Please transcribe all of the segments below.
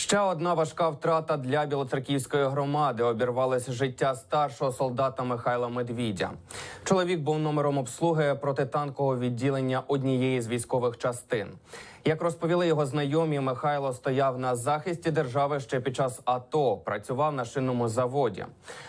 Ще одна важка втрата для білоцерківської громади. Обірвалося життя старшого солдата Михайла Медвідя. Чоловік був номером обслуги протитанкового відділення однієї з військових частин. Як розповіли його знайомі, Михайло стояв на захисті держави ще під час АТО, працював на шинному заводі.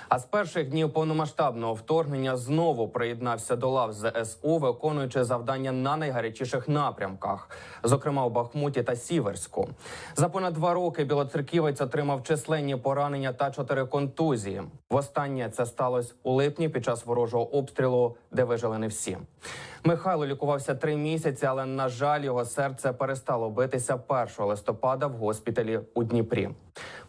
А з перших днів повномасштабного вторгнення знову приєднався до лав ЗСУ, виконуючи завдання на найгарячіших напрямках, зокрема у Бахмуті та Сіверську. За понад два роки білоцерківець отримав численні поранення та чотири контузії. Востаннє це сталося у липні під час ворожого обстрілу, де вижили не всі. Михайло лікувався три місяці, але на жаль, його серце перестало битися 1 листопада в госпіталі у Дніпрі.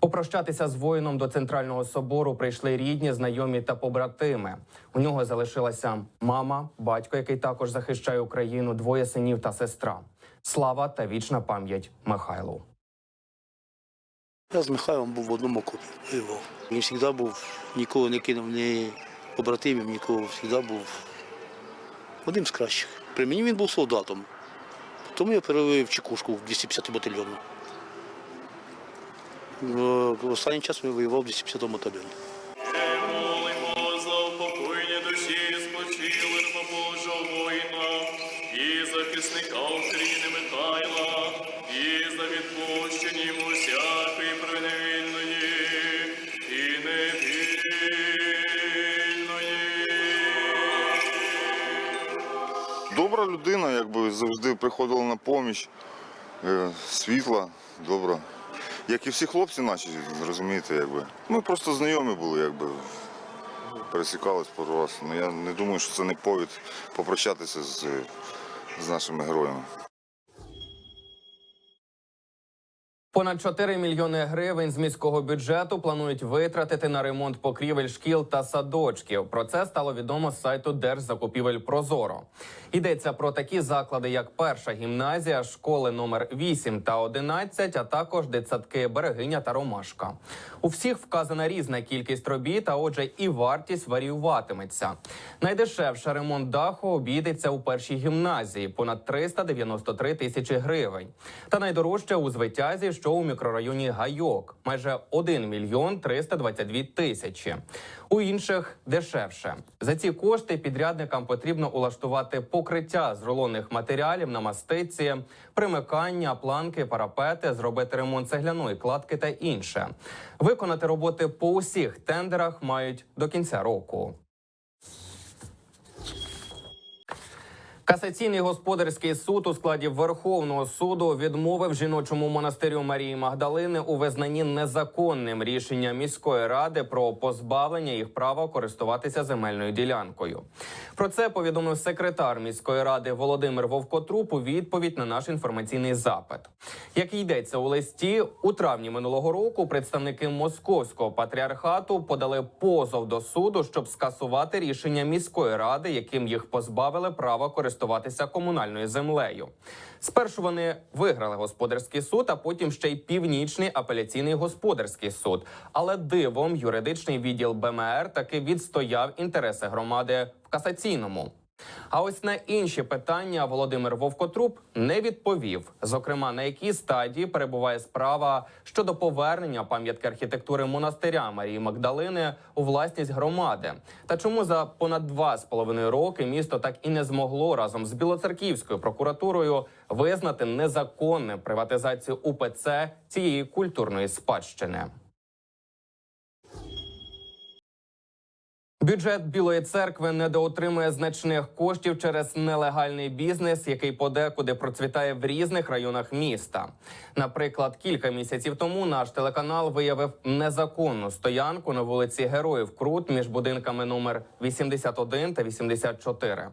Попрощатися з воїном до центрального собору прийшли рідні, знайомі та побратими. У нього залишилася мама, батько, який також захищає Україну, двоє синів та сестра. Слава та вічна пам'ять Михайлу. Я з Михайлом був в одному воював. Він завжди був, ніколи не кинув ні побратимів, нікого, завжди був одним з кращих. При мені він був солдатом. Тому я перевів Чекушку в 250 батальйону. В останній час він воював в 250 батальйоні. І захисника України Михайла, і за відпущення людина, якби завжди приходила на поміч, е, світла, добра. Як і всі хлопці наші, розумієте, якби. Ми просто знайомі були, якби. Пересікались пару раз. Ну, я не думаю, що це не повід попрощатися з, з нашими героями. Понад 4 мільйони гривень з міського бюджету планують витратити на ремонт покрівель шкіл та садочків. Про це стало відомо з сайту Держзакупівель Прозоро. Йдеться про такі заклади, як перша гімназія, школи номер 8 та 11, а також дитсадки Берегиня та Ромашка. У всіх вказана різна кількість робіт, а отже, і вартість варіюватиметься. Найдешевше ремонт даху обійдеться у першій гімназії понад 393 тисячі гривень. Та найдорожче у звитязі, що у мікрорайоні Гайок, майже 1 мільйон 322 тисячі. У інших дешевше. За ці кошти підрядникам потрібно улаштувати покриття з рулонних матеріалів на мастиці, примикання, планки, парапети, зробити ремонт цегляної кладки та інше. Виконати роботи по усіх тендерах мають до кінця року. Касаційний господарський суд у складі Верховного суду відмовив жіночому монастирю Марії Магдалини у визнанні незаконним рішення міської ради про позбавлення їх права користуватися земельною ділянкою. Про це повідомив секретар міської ради Володимир Вовкотруп у відповідь на наш інформаційний запит. Як йдеться у листі, у травні минулого року представники московського патріархату подали позов до суду, щоб скасувати рішення міської ради, яким їх позбавили права користуватися комунальною землею. Спершу вони виграли господарський суд, а потім ще й північний апеляційний господарський суд. Але дивом юридичний відділ БМР таки відстояв інтереси громади в касаційному. А ось на інші питання Володимир Вовкотруп не відповів. Зокрема, на якій стадії перебуває справа щодо повернення пам'ятки архітектури монастиря Марії Магдалини у власність громади, та чому за понад два з половиною роки місто так і не змогло разом з Білоцерківською прокуратурою визнати незаконним приватизацію УПЦ цієї культурної спадщини. Бюджет Білої церкви недоотримує значних коштів через нелегальний бізнес, який подекуди процвітає в різних районах міста. Наприклад, кілька місяців тому наш телеканал виявив незаконну стоянку на вулиці Героїв Крут між будинками номер 81 та 84.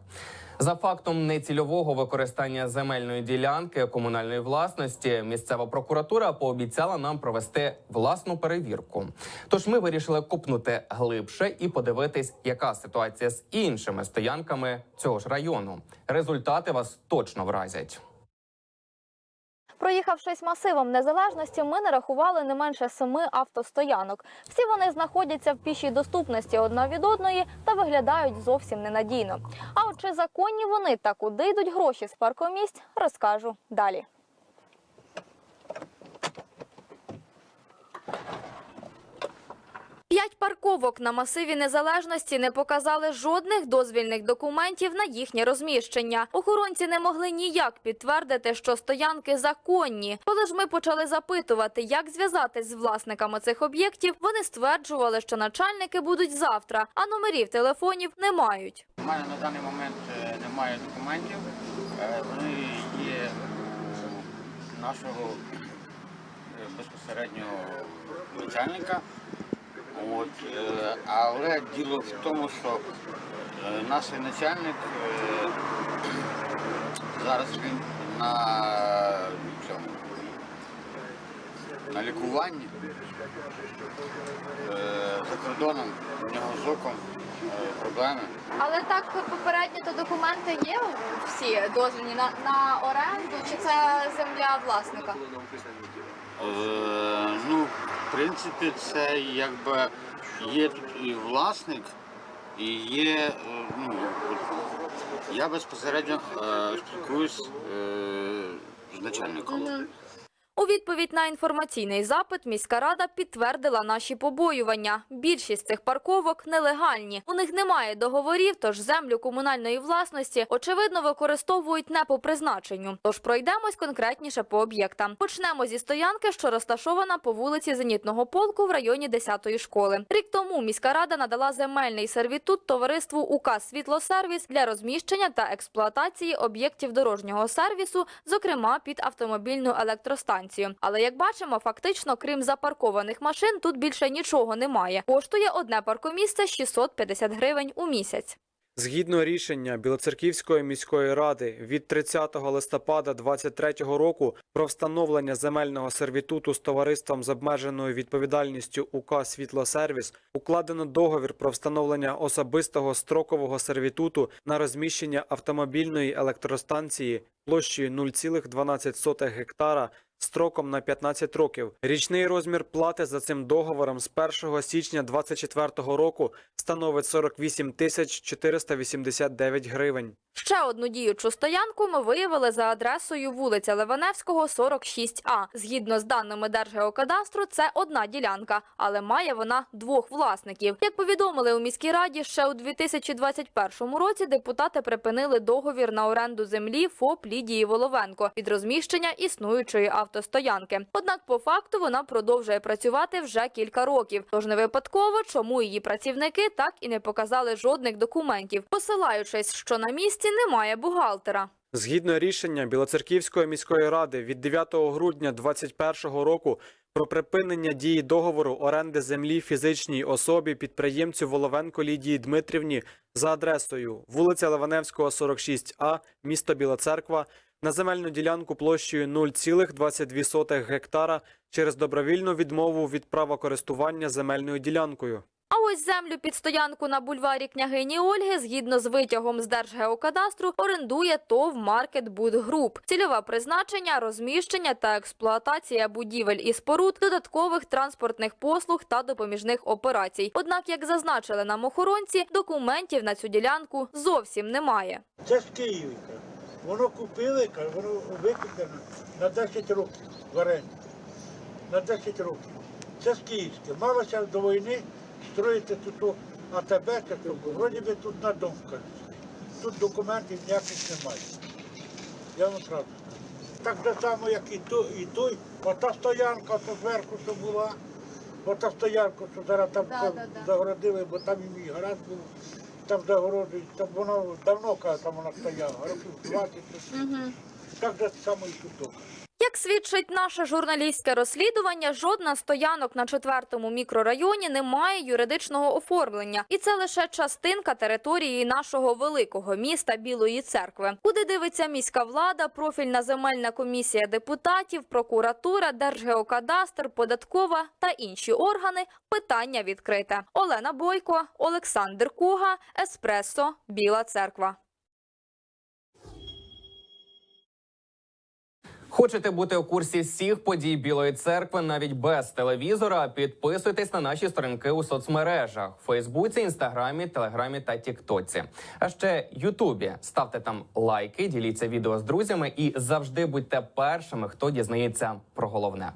За фактом нецільового використання земельної ділянки комунальної власності, місцева прокуратура пообіцяла нам провести власну перевірку. Тож ми вирішили копнути глибше і подивитись, яка ситуація з іншими стоянками цього ж району. Результати вас точно вразять. Проїхавшись масивом незалежності, ми нарахували не менше семи автостоянок. Всі вони знаходяться в пішій доступності одна від одної та виглядають зовсім ненадійно. А от чи законні вони та куди йдуть гроші з паркомісць, розкажу далі. П'ять парковок на масиві незалежності не показали жодних дозвільних документів на їхнє розміщення. Охоронці не могли ніяк підтвердити, що стоянки законні. Коли ж ми почали запитувати, як зв'язатись з власниками цих об'єктів, вони стверджували, що начальники будуть завтра, а номерів телефонів не мають. У мене на даний момент е, немає документів. Е, Вони є нашого е, безпосереднього начальника. От, е, але діло в тому, що е, наш начальник е, зараз він на цьому на лікуванні за кордоном, у нього з оком проблеми. Але так попередні то документи є всі дозвільні на, на оренду, чи це земля власника? Е, ну, в принципі, це якби є тут і власник, і є. е, Ну, я безпосередньо е, спілкуюсь з начальником. У відповідь на інформаційний запит міська рада підтвердила наші побоювання. Більшість цих парковок нелегальні. У них немає договорів, тож землю комунальної власності очевидно використовують не по призначенню. Тож пройдемось конкретніше по об'єктам. Почнемо зі стоянки, що розташована по вулиці Зенітного полку в районі 10-ї школи. Рік тому міська рада надала земельний сервітут товариству УК Світлосервіс для розміщення та експлуатації об'єктів дорожнього сервісу, зокрема під автомобільну електростанцію. Але як бачимо, фактично, крім запаркованих машин, тут більше нічого немає. Коштує одне паркомісце 650 гривень у місяць. Згідно рішення Білоцерківської міської ради від 30 листопада 2023 року про встановлення земельного сервітуту з товариством з обмеженою відповідальністю УК «Світлосервіс» укладено договір про встановлення особистого строкового сервітуту на розміщення автомобільної електростанції площею 0,12 гектара строком на 15 років. Річний розмір плати за цим договором з 1 січня 2024 року становить 48 тисяч 489 гривень. Ще одну діючу стоянку ми виявили за адресою вулиця Леваневського, 46А. Згідно з даними Держгеокадастру, це одна ділянка, але має вона двох власників. Як повідомили у міській раді, ще у 2021 році депутати припинили договір на оренду землі ФОП Лідії Воловенко від розміщення існуючої автостоянки. Однак, по факту, вона продовжує працювати вже кілька років. Тож не випадково, чому її працівники так і не показали жодних документів, посилаючись, що на місці немає бухгалтера. Згідно рішення Білоцерківської міської ради від 9 грудня 2021 року про припинення дії договору оренди землі фізичній особі підприємцю Воловенко Лідії Дмитрівні за адресою вулиця Леваневського, 46А, місто Біла Церква, на земельну ділянку площею 0,22 гектара через добровільну відмову від права користування земельною ділянкою. А ось землю під стоянку на бульварі княгині Ольги, згідно з витягом з Держгеокадастру, орендує ТОВ Маркет Буд Груп. Цільове призначення, розміщення та експлуатація будівель і споруд, додаткових транспортних послуг та допоміжних операцій. Однак, як зазначили нам охоронці, документів на цю ділянку зовсім немає. Це з Києва. Воно купили, воно викупено на 10 років в оренді. На 10 років. Це з Київське. Малося до війни строїти тут АТБ, це тут, вроді би тут на дом. Тут документів ніяких немає. Я вам правду. Так же само, як і той, і той. Ота стоянка, то зверху, що була. Ота стоянка, що зараз там загородили, бо там і мій гараж був. Там загороджують, там воно давно каже, там вона стояла, років 20 тут. Так же само і тут. Як свідчить наше журналістське розслідування, жодна стоянок на четвертому мікрорайоні не має юридичного оформлення, і це лише частинка території нашого великого міста Білої церкви, куди дивиться міська влада, профільна земельна комісія депутатів, прокуратура, Держгеокадастр, податкова та інші органи. Питання відкрите. Олена Бойко, Олександр Куга, Еспресо, Біла Церква. Хочете бути у курсі всіх подій Білої церкви навіть без телевізора? Підписуйтесь на наші сторінки у соцмережах Фейсбуці, Інстаграмі, Телеграмі та Тіктоці. А ще Ютубі. Ставте там лайки, діліться відео з друзями і завжди будьте першими, хто дізнається про головне.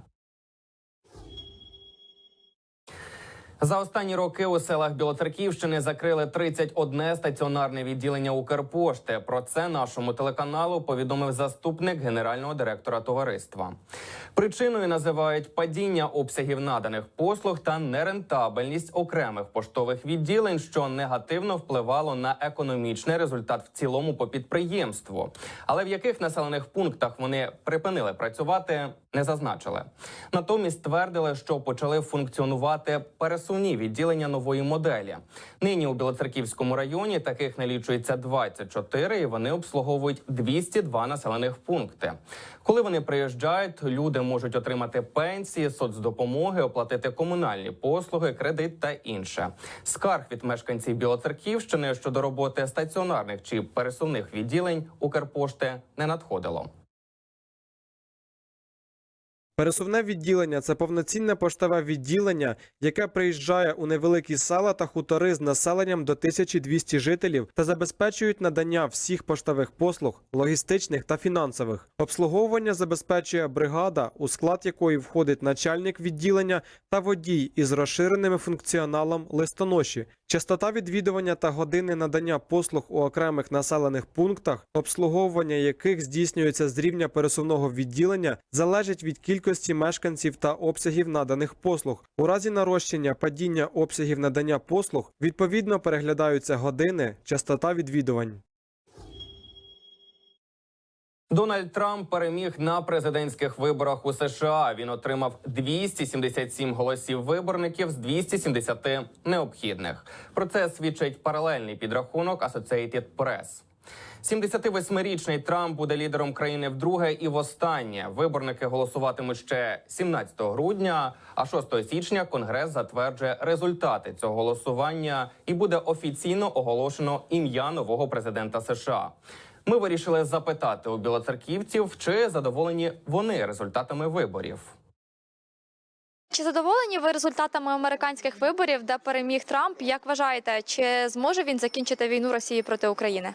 За останні роки у селах Білоцерківщини закрили 31 стаціонарне відділення Укрпошти. Про це нашому телеканалу повідомив заступник генерального директора товариства. Причиною називають падіння обсягів наданих послуг та нерентабельність окремих поштових відділень, що негативно впливало на економічний результат в цілому по підприємству. Але в яких населених пунктах вони припинили працювати, не зазначили. Натомість твердили, що почали функціонувати пересувні відділення нової моделі. Нині у Білоцерківському районі таких налічується 24, і вони обслуговують 202 населених пункти. Коли вони приїжджають, люди можуть отримати пенсії, соцдопомоги, оплатити комунальні послуги, кредит та інше. Скарг від мешканців Білоцерківщини щодо роботи стаціонарних чи пересувних відділень Укрпошти не надходило. Пересувне відділення це повноцінне поштове відділення, яке приїжджає у невеликі села та хутори з населенням до 1200 жителів та забезпечують надання всіх поштових послуг, логістичних та фінансових. Обслуговування забезпечує бригада, у склад якої входить начальник відділення та водій із розширеним функціоналом листоноші. Частота відвідування та години надання послуг у окремих населених пунктах, обслуговування яких здійснюється з рівня пересувного відділення, залежить від кількості мешканців та обсягів наданих послуг. У разі нарощення падіння обсягів надання послуг відповідно переглядаються години, частота відвідувань. Дональд Трамп переміг на президентських виборах у США. Він отримав 277 голосів виборників з 270 необхідних. Про це свідчить паралельний підрахунок Associated Press. 78-річний Трамп буде лідером країни вдруге і востаннє. Виборники голосуватимуть ще 17 грудня, а 6 січня Конгрес затверджує результати цього голосування і буде офіційно оголошено ім'я нового президента США. Ми вирішили запитати у білоцерківців, чи задоволені вони результатами виборів. Чи задоволені ви результатами американських виборів, де переміг Трамп? Як вважаєте, чи зможе він закінчити війну Росії проти України?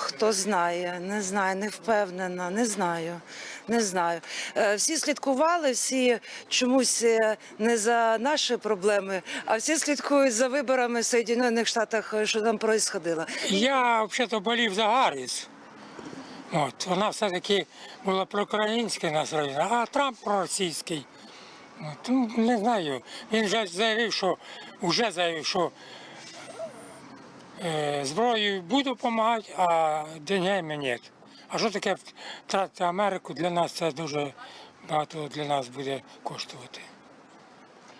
Хто знає, не знаю, не впевнена, не знаю, не знаю. Е, Всі слідкували, всі чомусь е, не за наші проблеми, а всі слідкують за виборами в Соєдинених Штатах, що там происходило. Я взагалі болів за Гарріс. От, вона все-таки була проукраїнська настроєна, а Трамп проросійський. От, ну, не знаю. Він вже заявив, що вже заявив, що зброєю буду допомагати, а деньгами ні. А що таке втратити Америку? Для нас це дуже багато для нас буде коштувати.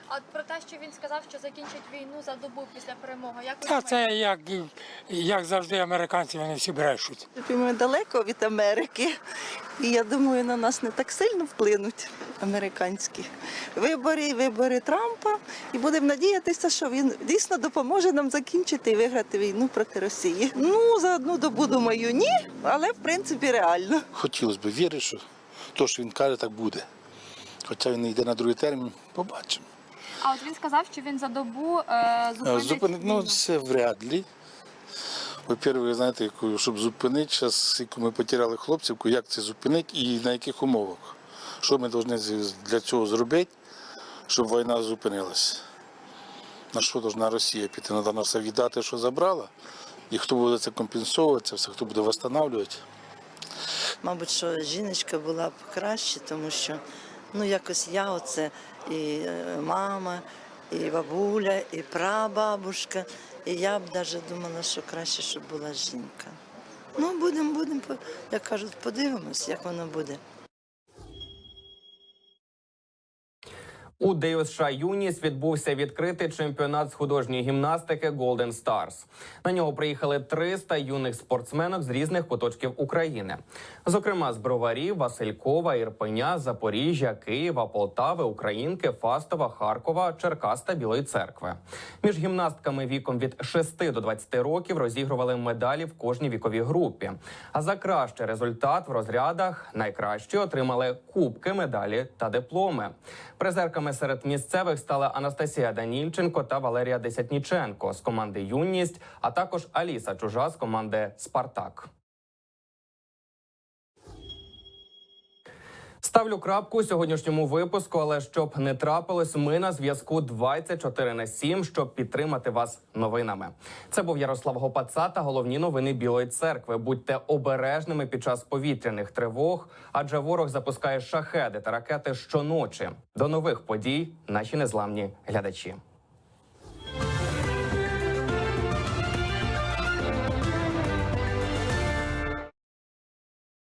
А от про те, що він сказав, що закінчить війну за добу після перемоги, як Та це як, як завжди американці вони всі брешуть. Ми далеко від Америки, і я думаю, на нас не так сильно вплинуть американські вибори, вибори Трампа. І будемо надіятися, що він дійсно допоможе нам закінчити і виграти війну проти Росії. Ну, за одну добу думаю, ні, але в принципі реально. Хотілося б вірити, що то, що він каже, так буде. Хоча він не йде на другий термін, побачимо. А от він сказав, що він за добу е, зупинить Зупинити, ну це вряд ли. Ви знаєте, щоб зупинити, зараз, яку ми потеряли хлопців, як це зупинити і на яких умовах. Що ми повинні для цього зробити, щоб війна зупинилася? На що повинна Росія піти? Треба на все віддати, що забрала. І хто буде це компенсовувати, це все, хто буде встановлювати. Мабуть, що жіночка була б краще, тому що ну якось я оце і е, мама, і бабуля, і прабабушка. І я б навіть думала, що краще, щоб була жінка. Ну, будемо, будемо, як кажуть, подивимось, як воно буде. У ДЮСШ Юніс відбувся відкритий чемпіонат з художньої гімнастики Golden Stars. На нього приїхали 300 юних спортсменок з різних куточків України, зокрема з Броварів, Василькова, Ірпеня, Запоріжжя, Києва, Полтави, Українки, Фастова, Харкова, Черкас та Білої церкви. Між гімнастками віком від 6 до 20 років розігрували медалі в кожній віковій групі. А за кращий результат в розрядах найкращі отримали кубки, медалі та дипломи. Призерками серед місцевих стали Анастасія Данільченко та Валерія Десятніченко з команди Юність, а також Аліса Чужа з команди Спартак. Ставлю крапку у сьогоднішньому випуску, але щоб не трапилось, ми на зв'язку 24 на 7, щоб підтримати вас новинами. Це був Ярослав Гопаца та головні новини Білої церкви. Будьте обережними під час повітряних тривог, адже ворог запускає шахеди та ракети щоночі. До нових подій, наші незламні глядачі.